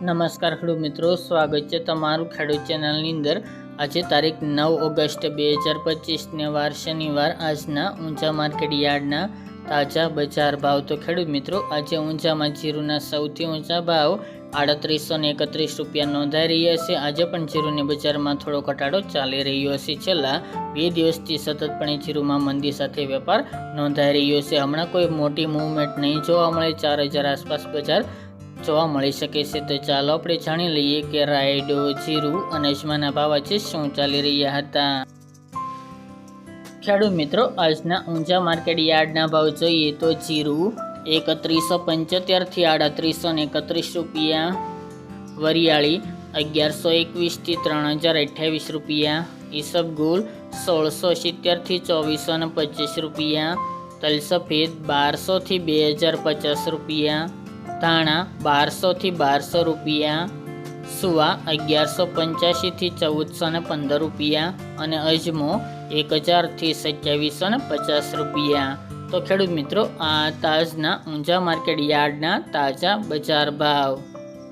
નમસ્કાર ખેડૂત મિત્રો, સ્વાગત છે તમારું ખેડૂત ચેનલની અંદર. આજે તારીખ નવ ઓગસ્ટ બે હજાર પચીસને વાર શનિવાર, આજના ઊંચા માર્કેટ યાર્ડના તાજા બજાર ભાવ. તો ખેડૂત મિત્રો, આજે ઊંચામાં જીરુના સૌથી ઊંચા ભાવ આડત્રીસો ને એકત્રીસ રૂપિયા નોંધાઈ રહ્યા છે. આજે પણ જીરુની બજારમાં થોડો ઘટાડો ચાલી રહ્યો છે. છેલ્લા બે દિવસથી સતતપણે જીરુમાં મંદી સાથે વેપાર નોંધાઈ રહ્યો છે. હમણાં કોઈ મોટી મૂવમેન્ટ નહીં જોવા મળે. ચાર હજાર આસપાસ બજાર જોવા મળી શકે છે. તો ચાલો આપણે જાણી લઈએ કે રાયડો, જીરું અને અજમાના ભાવ આજે શું ચાલી રહ્યા હતા. ખેડૂત મિત્રો, આજના ઊંચા માર્કેટ યાર્ડના ભાવ જોઈએ તો જીરું એકત્રીસો પંચોતેરથી આડત્રીસો ને એકત્રીસ રૂપિયા, વરિયાળી અગિયારસો એકવીસથી ત્રણ હજાર અઠ્યાવીસ રૂપિયા, ઈસબગુલ સોળસો સિત્તેરથી ચોવીસો ને પચીસ રૂપિયા તલ સફેદ બારસોથી બે હજાર પચાસ રૂપિયા ધાણા બારસોથી બારસો રૂપિયા, સુવા અગિયારસો પંચ્યાસીથી ચૌદસો ને પંદર રૂપિયા અને અજમો એક હજારથી સત્યાવીસો ને પચાસ રૂપિયા. તો ખેડૂત મિત્રો, આ તાજના ઊંચા માર્કેટ યાર્ડના તાજા બજાર ભાવ.